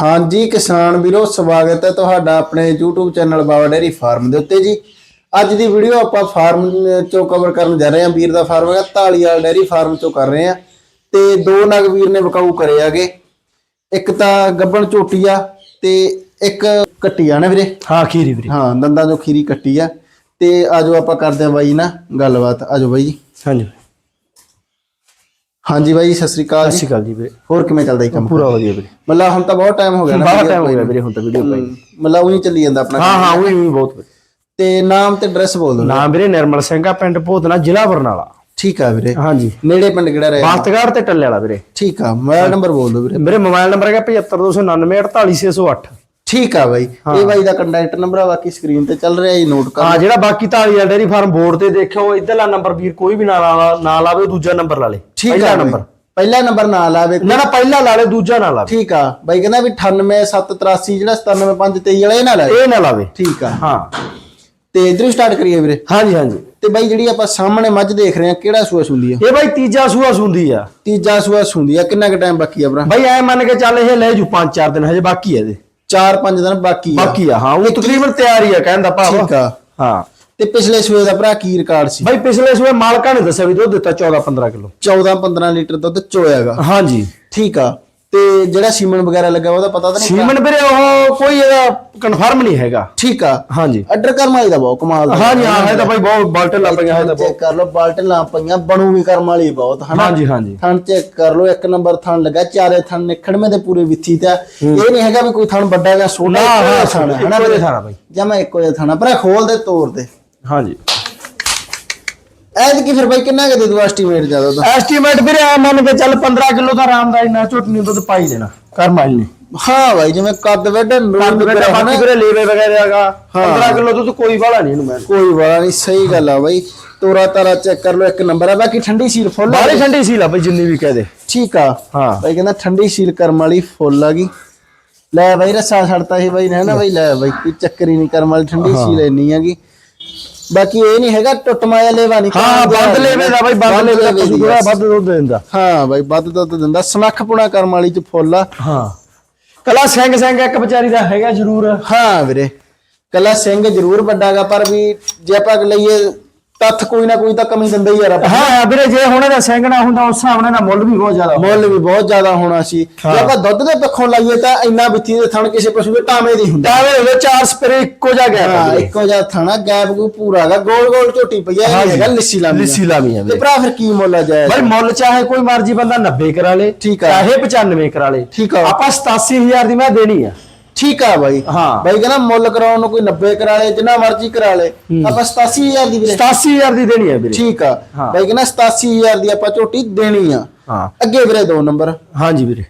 ਹਾਂਜੀ ਕਿਸਾਨ ਵੀਰੋ ਸਵਾਗਤ ਹੈ ਤੁਹਾਡਾ ਆਪਣੇ YouTube channel Baba dairy farm ਦੇ ਉੱਤੇ ਜੀ। ਅੱਜ ਦੀ ਵੀਡੀਓ ਆਪਾਂ ਫਾਰਮ ਚੋਂ ਕਵਰ ਕਰਨ ਜਾ ਰਹੇ ਹਾਂ ਵੀਰ ਦਾ ਫਾਰਮ ਹੈ ਢਾਲੀਵਾਲ ਡੇਰੀ ਫਾਰਮ ਚੋਂ ਕਰ ਰਹੇ ਹਾਂ। ਤੇ ਦੋ ਨਗ ਵੀਰ ਨੇ ਵਿਕਾਊ ਕਰੇ ਆਗੇ ਇੱਕ ਤਾਂ ਗੱਬਣ ਝੋਟੀ ਆ ਤੇ ਇੱਕ ਕੱਟੀ ਆ ਨਾ ਵੀਰੇ? ਹਾਂ ਖੀਰੀ ਵੀਰੇ। ਹਾਂ ਦੰਦਾਂ ਚੋਂ ਖੀਰੀ ਕੱਟੀ ਆ। ਤੇ ਆਜੋ ਆਪਾਂ ਕਰਦੇ ਹਾਂ ਬਾਈ ਨਾ ਗੱਲਬਾਤ। ਆਜੋ ਬਾਈ ਜੀ। ਹਾਂਜੀ। ਹਾਂਜੀ ਬਾਈ ਸਤਿ ਸ੍ਰੀ ਅਕਾਲ ਸਤਿ ਸ਼੍ਰੀ ਅਕਾਲ ਜੀ ਵੀਰੇ। ਹੋਰ ਕਿਵੇਂ ਚੱਲਦਾ ਜੀ ਕੰਮ? ਪੂਰਾ ਵਧੀਆ ਵੀਰੇ। ਮਤਲਬ ਹੁਣ ਤਾਂ ਬਹੁਤ ਟਾਈਮ ਹੋ ਗਿਆ ਨਾ video ਟਾਈਮ ਹੋ ਗਿਆ। ਵੀਰੇ ਹੁਣ ਤਾਂ ਵੀਡੀਓ ਪਾਈ। ਮਤਲਬ ਉਹੀ ਚੱਲੀ ਜਾਂਦਾ ਆਪਣਾ ਹਾਂ ਹਾਂ ਉਹ ਵੀ ਬਹੁਤ ਤੇ ਨਾਮ ਤੇ ਐਡਰੈਸ ਬੋਲ ਦਿਓ। ਨਾਮ ਵੀਰੇ ਨਿਰਮਲ ਸਿੰਘ ਆ ਪਿੰਡ ਭੋਤਨਾ ਜ਼ਿਲ੍ਹਾ ਬਰਨਾਲਾ। ਠੀਕ ਆ ਵੀਰੇ। ਹਾਂਜੀ। ਨੇੜੇ ਪਿੰਡ ਕਿਹੜਾ ਰਹੇ ਬਾਸਤਗੜ ਤੇ ਟੱਲੇ ਵਾਲਾ ਵੀਰੇ। ਠੀਕ ਆ ਮੋਬਾਈਲ ਨੰਬਰ ਬੋਲ ਦਿਓ ਵੀਰੇ। ਮੇਰੇ ਮੋਬਾਈਲ ਨੰਬਰ ਹੈਗਾ 752994 48608 ਠੀਕ ਆ ਬਾਈ। ਇਹ ਬਾਈ ਦਾ ਕੰਟੈਕਟ ਨੰਬਰ ਆ ਬਾਕੀ ਸਕਰੀਨ ਤੇ ਚੱਲ ਰਿਹਾ ਜੀ ਨੋਟ ਕਰ। ਹਾਂ ਜਿਹੜਾ ਬਾਕੀ ਢਾਲੀਆ ਡੇਰੀ ਫਾਰਮ ਬੋਰਡ ਤੇ ਦੇਖਿਓ ਇਧਰਲਾ ਨੰਬਰ ਵੀਰ ਕੋਈ ਵੀ ਨਾ ਨਾ ਲਾਵੇ ਦੂਜਾ ਨੰਬਰ ਲਾ ਲੇ। ਪਹਿਲਾ। ਨੰਬਰ। ਪਹਿਲਾ ਨੰਬਰ ਨਾ ਲਾਵੇ ਨਾ ਨਾ ਪਹਿਲਾ ਲਾ ਲੇ ਦੂਜਾ ਨਾ ਲਾਵੇ। ਠੀਕ ਆ। ਬਾਈ ਕਹਿੰਦਾ ਵੀ 98783 ਜਿਹੜਾ 97523 ਵਾਲਾ ਇਹ ਨਾ ਲਾਵੇ। ਇਹ ਨਾ ਲਾਵੇ। ਠੀਕ ਆ। ਹਾਂ। ਤੇ ਇਧਰੋਂ ਸਟਾਰਟ ਕਰੀਏ ਵੀਰੇ। ਹਾਂਜੀ ਹਾਂਜੀ। ਤੇ ਬਾਈ ਜਿਹੜੀ ਆਪਾਂ ਸਾਹਮਣੇ ਮੱਝ ਦੇਖ ਰਹੇ ਆ ਕਿਹੜਾ ਸੂਆ ਸੁੰਦੀ ਆ? ਇਹ ਬਾਈ ਤੀਜਾ ਸੂਆ ਸੁੰਦੀ ਆ। ਤੀਜਾ ਸੂਆ ਸੁੰਦੀ ਆ। ਕਿੰਨਾ ਕੁ ਟਾਈਮ ਬਾਕੀ ਆ ਭਰਾ? ਬਾਈ ਐ ਮੰਨ ਕੇ ਚੱਲ ਇਹ ਲੈ ਜੂ 5-4 ਦਿਨ ਹਜੇ ਬਾਕੀ ਆ ਇਹਦੇ। 4-5 ਦਿਨ ਬਾਕੀ ਆ। ਬਾਕੀ ਆ ਹਾਂ ਉਹ ਤਕਰੀਬਨ ਤਿਆਰ ਹੀ ਆ ਕਹਿੰਦਾ ਭਾਵ। ਠੀਕ ਆ। ਹਾਂ। ਤੇ ਪਿਛਲੇ ਸੂਏ ਦਾ ਭਰਾ ਕੀ ਰਿਕਾਰਡ ਸੀ? ਬਾਈ ਪਿਛਲੇ ਸੂਏ ਮਾਲਕਾਂ ਨੇ ਦੱਸਿਆ ਵੀ ਦੁੱਧ ਦਿੱਤਾ 14-15 ਕਿਲੋ। 14-15 ਲੀਟਰ ਦੁੱਧ ਚੋਇਆਗਾ। ਹਾਂਜੀ। ਠੀਕ ਆ। ਤੇ ਜਿਹੜਾ ਸੀਮਨ ਵਗੈਰਾ ਲੱਗਾ ਉਹਦਾ ਪਤਾ ਤਾਂ ਨਹੀਂ ਸੀਮਨ ਵੀਰੇ ਉਹ ਕੋਈ ਇਹਦਾ ਕਨਫਰਮ ਨਹੀਂ ਹੈਗਾ। ਠੀਕ ਆ। ਹਾਂਜੀ। ਅੱਡਰ ਕਰਮ ਦਾ ਬਹੁਤ ਕਮਾਲ ਦਾ ਹਾਂਜੀ ਹਾਂ ਇਹ ਤਾਂ ਬਾਈ ਬਹੁਤ ਬਾਲਟਨ ਲੱਗ ਗਿਆ ਇਹ ਤਾਂ ਚੈੱਕ ਕਰ ਲਓ ਬਾਲਟਨ ਲਾ ਪਈਆਂ ਬਣੂ ਵੀ ਕਰਮ ਵਾਲੀ ਬਹੁਤ ਹਨਾ? ਹਾਂਜੀ ਹਾਂਜੀ। ਥਣ ਚੈੱਕ ਕਰ ਲਓ ਇੱਕ ਨੰਬਰ ਥਣ ਲੱਗਾ ਚਾਰੇ ਥਣ ਨਿਖੜਵੇਂ ਦੇ ਪੂਰੇ ਵਿੱਥੀ ਤੇ। ਇਹ ਨਹੀਂ ਹੈਗਾ ਵੀ ਕੋਈ ਥਣ ਵੱਡਾ ਜਾਂ ਛੋਟਾ ਹਨਾ ਜਿਹਾ ਥਾਣਾ ਬਾਈ। ਜਾਂ ਮੈਂ ਇੱਕੋ ਜਿਹਾ ਥਣਾ ਪਰ ਖੋਲ ਦੇ ਤੋੜ ਦੇ। ਹਾਂਜੀ। ਐਦ ਕੀ ਫਿਰ ਬਾਈ ਕਿੰਨਾ ਕੁ ਦੇ ਦੂ ਐਸਟੀਮੇਟ ਜ਼ਿਆਦਾ ਤਾਂ ਐਸਟੀਮੇਟ ਵੀਰੇ ਆ ਮੰਨ ਕੇ ਚੱਲ 15 ਕਿਲੋ ਦਾ ਆਰਾਮਦਾਰੀ ਨਾਲ ਝੋਟਣੀ ਦੁੱਧ ਪਾਈ ਦੇਣਾ ਕਰਮਾਈ ਨੇ। ਹਾਂ ਬਾਈ ਜਿਵੇਂ ਕੱਦ ਵੱਡੇ ਕੰਦ ਵੀਰੇ ਵਗੈਰਾ ਬਾਕੀ ਵੀਰੇ ਲੇਵੇ ਵਗੈਰਾ ਹੈਗਾ 15 ਕਿਲੋ ਦੁੱਧ ਕੋਈ ਵਾਲਾ ਨਹੀਂ ਇਹਨੂੰ ਮੈਂ। ਕੋਈ ਵਾਲਾ ਨਹੀਂ ਸਹੀ ਗੱਲ ਆ ਬਾਈ। ਤੋਰਾ ਤਾਰਾ ਚੈੱਕ ਕਰ ਲਓ ਇੱਕ ਨੰਬਰ ਆ। ਬਾਕੀ ਠੰਡੀ ਸੀਲ ਫੁੱਲ ਆ ਬਾਹਲੀ ਠੰਡੀ ਸੀ ਲਾ ਬਾਈ ਜਿੰਨੀ ਵੀ ਕਹਦੇ ਠੀਕ ਆ। ਹਾਂ। ਬਾਈ ਕਹਿੰਦਾ ਠੰਡੀ ਸੀਲ ਕਰਮ ਵਾਲੀ ਫੁੱਲ ਆ ਗਈ। ਲੈ ਬਾਈ ਰਸਾ ਛੱਡਤਾ ਸੀ ਬਾਈ ਨੇ ਨਾ ਬਾਈ। ਲੈ ਬਾਈ ਕੋਈ ਚੱਕਰ ਹੀ ਨਹੀਂ ਕਰਮ ਵਾਲੀ ਠੰਡੀ ਸੀਲ ਇੰਨੀ ਹੈਗੀ ਬਾਕੀ ਇਹ ਨਹੀਂ ਹੈਗਾ ਟੁੱਟ ਮਾਇਆ ਲੈਵਾ ਨਹੀਂ ਹਾਂ ਬੰਦ ਲੇਵੇ ਦਾ ਬਾਈ ਬੰਦ ਲੇਵੇ ਦਾ ਪਸ਼ੂ ਥੋੜਾ ਵੱਧ ਦੁੱਧ ਦਿੰਦਾ। ਹਾਂ ਬਾਈ ਵੱਧ ਦੁੱਧ ਦਿੰਦਾ। ਸਨੱਖ ਪੁਣਾ ਕਰਮ ਵਾਲੀ ਚ ਫੁੱਲ ਆ। ਹਾਂ। ਕਲਾ ਸਿੰਘ ਸਿੰਘ ਇੱਕ ਵਿਚਾਰੀ ਦਾ ਹੈਗਾ ਜ਼ਰੂਰ। ਹਾਂ ਵੀਰੇ। ਕੱਲਾ ਸਿੰਘ ਜ਼ਰੂਰ ਵੱਡਾਗਾ ਪਰ ਵੀ ਜੇ ਆਪਾਂ ਲਈਏ ਤੱਥ ਕੋਈ ਨਾ ਕੋਈ ਤਾਂ ਕਮੀ ਦਿੰਦਾ ਹੀ ਆ ਰੱਬ ਹਾਂ ਵੀਰੇ ਜੇ ਹੁਣ ਇਹਦਾ ਨਾ ਹੁੰਦਾ ਉਸ ਹਿਸਾਬ ਨਾਲ ਇਹਦਾ ਮੁੱਲ ਵੀ ਬਹੁਤ ਜ਼ਿਆਦਾ ਮੁੱਲ ਵੀ ਬਹੁਤ ਜ਼ਿਆਦਾ ਹੋਣਾ ਸੀ। ਜੇ ਆਪਾਂ ਦੁੱਧ ਦੇ ਪੱਖੋਂ ਲਾਈਏ ਤਾਂ ਇੰਨਾ ਵਿੱਥੀ ਦੇ ਥਣ ਕਿਸੇ ਪਸ਼ੂ ਦੇ ਟਾਵੇਂ ਦੀ ਹੁੰਦਾ। ਦਾਵੇ ਹੋਵੇ ਚਾਰ ਸਪਰੇ ਇੱਕੋ ਜਿਹਾ ਗਿਆ ਹਾਂ ਇੱਕੋ ਜਿਹਾ ਥਣਾ ਗੈਪ ਕੋਈ ਪੂਰਾ ਹੈਗਾ ਗੋਲ ਗੋਲ ਝੋਟੀ ਪਈ ਹੈ ਇਹ ਹੈਗਾ ਲਿੱਸੀ ਲਾਮੀ ਲਿੱਸੀ ਲਾਮੀ ਆ ਤੇ ਭਰਾ ਫਿਰ ਕੀ ਮੁੱਲ ਆ ਜਾਏ ਭਾਈ ਮੁੱਲ ਚਾਹੇ ਕੋਈ ਮਰਜ਼ੀ ਬੰਦਾ 90 ਕਰਾ ਲੇ ਠੀਕ ਆ। ਚਾਹੇ 95 ਕਰਾ ਲੇ। ਠੀਕ ਆ। ਆਪਾਂ 87000 ਦੀ ਮੈਂ ਦੇਣੀ ਆ। ਠੀਕ ਆ ਬਾਈ। ਹਾਂ। ਬਾਈ ਕਹਿੰਦਾ ਮੁੱਲ ਕਰਾਉਣ ਨੂੰ ਕੋਈ 90 ਕਰਾ ਲੇ ਜਿੰਨਾ ਮਰਜ਼ੀ ਕਰਾ ਲੇ। ਆਪਾਂ 87000 ਦੀ ਵੀਰੇ। 87000 ਦੀ ਦੇਣੀ ਆ ਵੀਰੇ। ਠੀਕ ਆ। ਹਾਂ। ਬਾਈ ਕਹਿੰਦਾ 87000 ਦੀ ਆਪਾਂ ਝੋਟੀ ਦੇਣੀ ਆ। ਹਾਂ। ਅੱਗੇ ਵੀਰੇ ਦੋ ਨੰਬਰ। ਹਾਂਜੀ ਵੀਰੇ।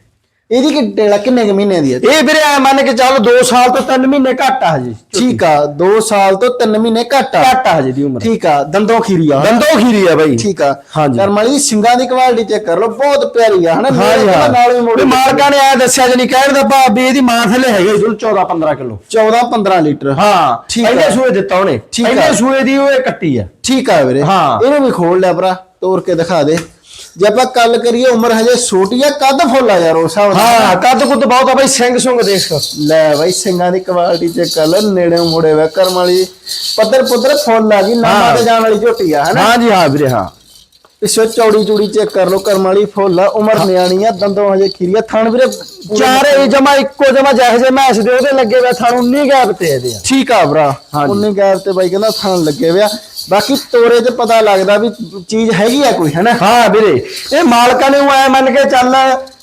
ਇਹਦੀ ਕਿ ਡੇਲਾ ਕਿੰਨੇ ਕੁ ਮਹੀਨਿਆਂ ਦੀ ਹੈ ਇਹ ਵੀਰੇ ਐ ਮੰਨ ਕੇ ਚੱਲ 2 ਸਾਲ ਤੋਂ 3 ਮਹੀਨੇ ਘੱਟ ਆ ਹਜੇ। ਠੀਕ ਆ 2 ਸਾਲ ਤੋਂ 3 ਮਹੀਨੇ ਘੱਟ ਆ। ਘੱਟ ਆ ਹਜੇ ਦੀ ਉਮਰ। ਠੀਕ ਆ ਦੰਦੋਂ ਖੀਰੀ ਆ। ਦੰਦੋ ਖੀਰੀ ਆ ਬਾਈ। ਠੀਕ ਆ। ਹਾਂਜੀ। ਕਰਮ ਵਾਲੀ ਦੀ ਕੁਆਲਿਟੀ ਚੈੱਕ ਕਰ ਲਓ ਬਹੁਤ ਪਿਆਰੀ ਆ ਹਨਾ? ਨਾਲ ਵੀ ਮੋੜੀ ਮਾਲਕਾਂ ਨੇ ਐ ਦੱਸਿਆ ਜਣੀ ਕਹਿਣ ਦਾ ਭਾਵ ਵੀ ਇਹਦੀ ਮਾਂ ਥੱਲੇ ਹੈਗੇ ਦੁੱਧ 14 15 ਕਿਲੋ। 14 15 ਲੀਟਰ। ਹਾਂ ਠੀਕ ਆ। ਪਹਿਲੇ ਸੂਏ ਦਿੱਤਾ ਉਹਨੇ। ਠੀਕ ਆ। ਪਹਿਲੇ ਸੂਏ ਦੀ ਉਹ ਕੱਟੀ ਆ। ਠੀਕ ਆ ਵੀਰੇ। ਹਾਂ। ਇਹਨੂੰ ਵੀ ਖੋਲ ਲਿਆ ਭਰਾ ਤੋੜ ਕੇ ਦਿਖਾ ਦੇ। ਜੇ ਆਪਾਂ ਗੱਲ ਕਰੀਏ ਉਮਰ ਹਜੇ ਛੋਟੀ ਆ ਕੱਦ ਫੁੱਲ ਆ ਯਾਰ ਉਸ ਨਾਲ। ਹਾਂ ਕੱਦ ਕੁੱਦ ਬਹੁਤ ਆ ਬਾਈ ਸਿੰਘ ਸੁੰਗ ਦੇਖ। ਲੈ ਬਾਈ ਸਿੰਘਾਂ ਦੀ ਕੁਆਲਿਟੀ ਚੈੱਕ ਕਰ ਲੈ ਨੇੜੇ ਮੁੜੇ ਵੇ ਕਰਮ ਵਾਲੀ ਪੱਧਰ ਪੁੱਧਰ ਫੁੱਲ ਆ ਗਈ ਨਾਮਾ ਤੇ ਜਾਣ ਵਾਲੀ ਝੋਟੀ ਆ ਹਨਾ? ਹਾਂਜੀ ਹਾਂ ਵੀਰੇ ਹਾਂ। ਪਿੱਛੇ ਚੌੜੀ ਚੂੜੀ ਚੈੱਕ ਕਰ ਲਓ ਕਰਮ ਵਾਲੀ ਫੁੱਲ ਆ ਉਮਰ ਨਿਆਣੀ ਆ ਦੰਦੋਂ ਹਜੇ ਖੀਰੀਆ ਥਣ ਵੀਰੇ ਚਾਰੇ ਜਮਾ ਇੱਕੋ ਜਮਾ ਜਿਹੇ ਜੇ ਮੈਸ ਦੇ ਉਹਦੇ ਲੱਗੇ ਵੇ ਥਾਨੂੰ ਨਹੀਂ ਗੈਪ ਤੇ ਇਹਦੇ ਆ। ਠੀਕ ਆ ਭਰਾ ਹਾਂਜੀ। ਉਨੇ ਗੈਪ ਤੇ ਬਾਈ ਕਹਿੰਦਾ ਥਣ ਲੱਗੇ ਵਿਆ ਬਾਕੀ ਤੋਰੇ ਤੇ ਪਤਾ ਲੱਗਦਾ ਵੀ ਚੀਜ਼ ਹੈਗੀ ਆ ਕੋਈ ਹਨਾ? ਹਾਂ ਵੀਰੇ ਇਹ ਮਾਲਕਾਂ ਨੇ ਉਹ ਐ ਮੰਨ ਕੇ ਚੱਲ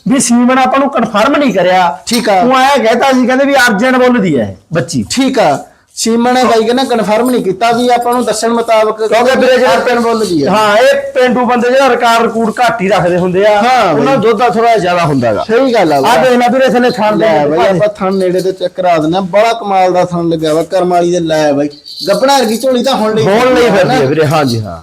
ਵੀ ਸੀਮਨ ਆਪਾਂ ਨੂੰ ਕਨਫਰਮ ਨਹੀਂ ਕਰਿਆ। ਠੀਕ ਆ। ਉਹ ਐ ਕਹਿਤਾ ਸੀ ਕਹਿੰਦੇ ਵੀ ਅਰਜਨ ਬੋਲਦੀ ਐ ਬੱਚੀ। ਠੀਕ ਆ। ਸੀਮਾ ਨੇ ਬਾਈ ਕਹਿੰਦਾ ਕਨਫਰਮ ਨਹੀਂ ਕੀਤਾ ਵੀ ਆਪਾਂ ਨੂੰ ਦੱਸਣ ਮੁਤਾਬਕ ਕਿਉਂਕਿ ਵੀਰੇ ਜਿਹੜਾ ਪਿੰਡ ਬੋਲ ਆ ਹਾਂ। ਇਹ ਪਿੰਡੂ ਬੰਦੇ ਜਿਹੜਾ ਰਿਕਾਰਡ ਰਿਕੂਡ ਘੱਟ ਹੀ ਰੱਖਦੇ ਹੁੰਦੇ ਆ। ਉਹਨਾਂ ਦੁੱਧ ਦਾ ਥੋੜਾ ਜ਼ਿਆਦਾ ਹੁੰਦਾਗਾ। ਸਹੀ ਗੱਲ ਆ ਆ। ਦੇਖ ਲੈ ਵੀਰੇ ਥੱਲੇ ਥਣ ਦੇ ਬਾਈ ਆਪਾਂ ਥਣ ਨੇੜੇ ਤੇ ਚੈੱਕ ਕਰਾ ਦਿੰਦੇ ਆ। ਬੜਾ ਕਮਾਲ ਦਾ ਥਣ ਲੱਗਿਆ ਵਾ ਕਰਮ ਵਾਲੀ ਦੇ ਲੈ ਬਾਈ। ਗੱਬਣਾ ਵਰਗੀ ਝੋਲੀ ਤਾਂ ਹੁਣ ਲਈ ਹੋਣ ਲਈ। ਫਿਰਦੀ ਵੀਰੇ ਹਾਂਜੀ ਹਾਂ।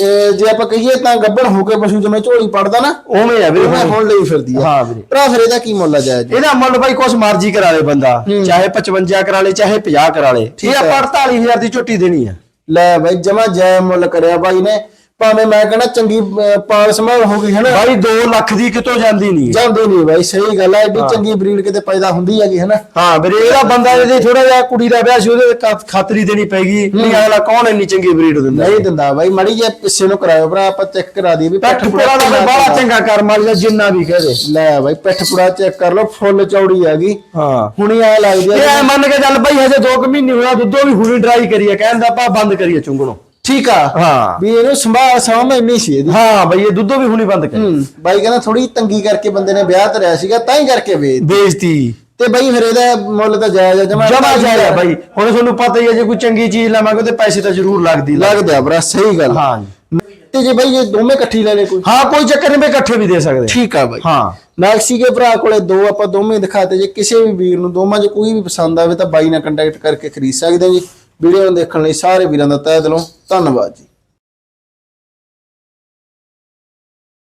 ਇਹ ਜੇ ਆਪਾਂ ਕਹੀਏ ਤਾਂ ਗੱਬਣ ਹੋ ਕੇ ਪਸ਼ੂ ਜਿਵੇਂ ਝੋਲੀ ਪੜਦਾ ਨਾ ਉਵੇਂ ਆ ਵੀਰੇ ਹੁਣ। ਹੁਣ ਲਈ ਫਿਰਦੀ ਆ। ਹਾਂ ਵੀਰੇ। ਭਰਾ ਫਿਰ ਇਹਦਾ ਕੀ ਮੁੱਲ ਆ ਜਾਇਜ਼? ਇਹਦਾ ਮੁੱਲ ਬਾਈ ਕੁਛ ਮਰਜ਼ੀ ਕਰਾ ਲੇ ਬੰਦਾ ਚਾਹੇ 55 ਕਰਾ ਲੇ ਚਾਹੇ 50 ਕਰਾ ਲੇ। ਠੀਕ ਇਹ। ਆਪਾਂ 48000 ਦੀ ਝੁੱਟੀ ਦੇਣੀ ਆ। ਲੈ ਬਾਈ ਜਮਾ ਜੈ ਮੁੱਲ ਕਰਿਆ ਬਾਈ ਨੇ। ਭਾਵੇਂ ਮੈਂ ਕਹਿੰਦਾ ਚੰਗੀ ਪਾਲ ਸੰਭਾਲ ਹੋ ਗਈ ਹੈ ਨਾ ਬਾਈ 2 ਲੱਖ ਦੀ ਕਿਤੋਂ ਜਾਂਦੀ ਨਹੀਂ ਜਾਂਦੇ ਨਹੀਂ ਬਾਈ ਸਹੀ ਗੱਲ ਹੈ ਏਡੀ ਚੰਗੀ ਬਰੀਡ ਕਿਤੇ ਪੈਦਾ ਹੁੰਦੀ ਹੈਗੀ ਹੈ ਨਾ ਹਾਂ ਵੀਰੇ ਇਹਦਾ ਬੰਦਾ ਜਿਹਦੇ ਥੋੜਾ ਜਿਹਾ ਕੁੜੀ ਦਾ ਵਿਆਹ ਸੀ ਉਹਦੇ ਕਾ- ਖਾਤਰੀ ਦੇਣੀ ਪੈਗੀ ਨਹੀਂ ਅਗਲਾ ਕੌਣ ਇੰਨੀ ਚੰਗੀ ਬਰੀਡ ਦਿੰਦਾ? ਨਹੀਂ ਦਿੰਦਾ ਬਾਈ ਮੜੀ ਜੇ ਪਿੱਛੇ ਨੂੰ ਕਰਾਇਓ ਭਰਾ ਆਪਾਂ ਚੈੱਕ ਕਰਾ ਦਈਏ ਵੀ ਪੈਠ ਪੁੜਾ ਦਾ ਬੜਾ। ਚੰਗਾ ਕਰ ਮਾਰ ਜਿੰਨਾ ਵੀ ਕਹਦੇ ਲੈ ਬਾਈ ਪਿੱਠ ਪੁੜਾ ਚੈੱਕ ਕਰ ਲਓ ਫੁੱਲ ਚੌੜੀ ਹੈਗੀ। ਹਾਂ। ਹੁਣੀ ਆ ਲੱਗਦੀ ਇਹ ਹੈ ਐਂ ਮੰਨ ਕੇ ਚੱਲ ਬਈ ਹਜੇ 2 ਮਹੀਨੇ ਹੋਇਆ ਦੁੱਧੋ ਵੀ ਹੁਣੀ ਡਰਾਈ ਕਰੀਏ ਕਹਿੰਦਾ ਆਪਾਂ ਬੰਦ ਕਰੀਏ ਚੁੰਗਣੋਂ। ਠੀਕ ਆ। ਹਾਂ। ਵੀ ਇਹਨੂੰ ਸੰਭਾਲ ਸਾਂਭ ਇੰਨੀ ਸੀ ਇਹਦੀ। ਹਾਂ ਬਈ ਇਹ ਦੁੱਧੋ ਵੀ ਹੁਣੀ ਬੰਦ ਕਰੀ। ਹੂੰ ਬਾਈ ਕਹਿੰਦਾ ਥੋੜੀ ਤੰਗੀ ਕਰਕੇ ਬੰਦੇ ਨੇ ਵਿਆਹ ਧਰਿਆ ਸੀਗਾ ਤਾਂ ਹੀ ਕਰਕੇ ਵੇਚ ਬੇਇੱਜ਼ਤੀ ਤੇ ਬਾਈ ਫਿਰ ਇਹਦਾ ਮੁੱਲ ਤਾਂ ਜਾਇਜ਼ ਆ ਜਮਾ ਜਮਾ ਜਾਇਆ ਬਾਈ। ਹੁਣ ਤੁਹਾਨੂੰ ਪਤਾ ਹੀ ਹੈ ਜੇ ਕੋਈ ਚੰਗੀ ਚੀਜ਼ ਲਵਾਂਗੇ ਤੇ ਪੈਸੇ ਤਾਂ ਜ਼ਰੂਰ ਲੱਗਦੀ ਲੱਗ ਲੱਗਦਾ ਭਰਾ ਸਹੀ ਗੱਲ। ਹਾਂ। ਤੇ ਜੇ ਬਾਈ ਜੇ ਦੋਵੇਂ ਇਕੱਠੀ ਲੈ ਲੈ ਕੋਈ? ਹਾਂ ਕੋਈ ਚੱਕਰ ਨਹੀਂ ਬਈ ਇਕੱਠੇ ਵੀ ਦੇ ਸਕਦੇ। ਠੀਕ ਆ ਬਾਈ। ਹਾਂ। ਨਾਕਸੀ ਕੇ ਭਰਾ ਕੋਲੇ ਦੋ ਆਪਾਂ ਦੋਵੇਂ ਦਿਖਾਤੇ। ਜੇ ਕਿਸੇ ਵੀ ਵੀਰ ਨੂੰ ਦੋਵਾਂ 'ਚ ਕੋਈ ਵੀ ਪਸੰਦ ਆਵੇ ਤਾਂ ਬਾਈ ਨਾਲ ਕੰਟੈਕਟ ਕਰਕੇ ਖਰੀਦ ਸਕਦੇ ਜੀ। ਵੀਡੀਓ ਨੂੰ ਦੇਖਣ ਲਈ ਸਾਰੇ ਵੀਰਾਂ ਦਾ ਤਹਿ ਦਿਲੋਂ ਧੰਨਵਾਦ ਜੀ।